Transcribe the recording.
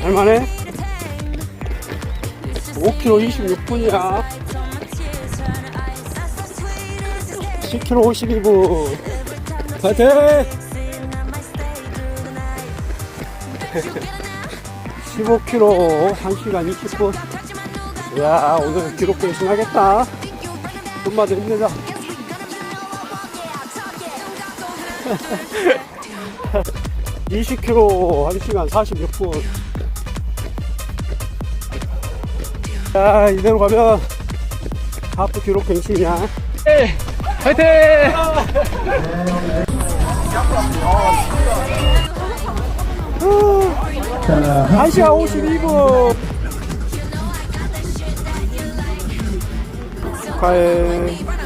할만해? 5km 26분이야. 10km 52분. 파이팅! 15km 1시간 20분. 이야 오늘 기록 대신하겠다. 손마들 힘내자 20km 1시간 46분. 자 이대로 가면 하프 기록 갱신이야. 파이팅! 1시간 52분. 축하해